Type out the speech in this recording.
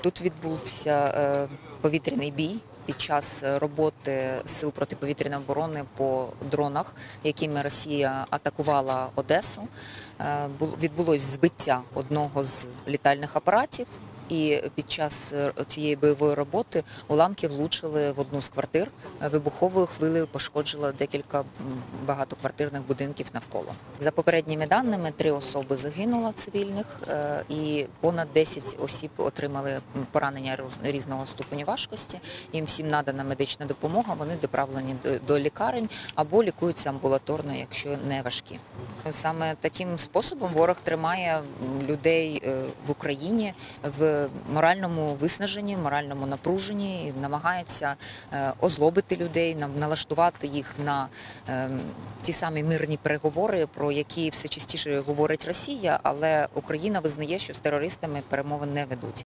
Тут відбувся е, повітряний бій під час роботи сил протиповітряної оборони по дронах, якими Росія атакувала Одесу. Е, Відбулось збиття одного з літальних апаратів. І під час е, цієї бойової роботи уламки влучили в одну з квартир. Е, Вибуховою хвилею пошкоджила декілька багатоквартирних будинків навколо. За попередніми даними, три особи загинуло цивільних, е, і понад 10 осіб отримали поранення різного ступеню важкості. Їм всім надана медична допомога. Вони доправлені до, лікарень або лікуються амбулаторно, якщо не важкі. Саме таким способом ворог тримає людей в Україні в моральному виснаженні, моральному напруженні, намагається е, озлобити людей, налаштувати їх на ем, ті самі мирні переговори, про які все частіше говорить Росія, але Україна визнає, що з терористами перемови не ведуть.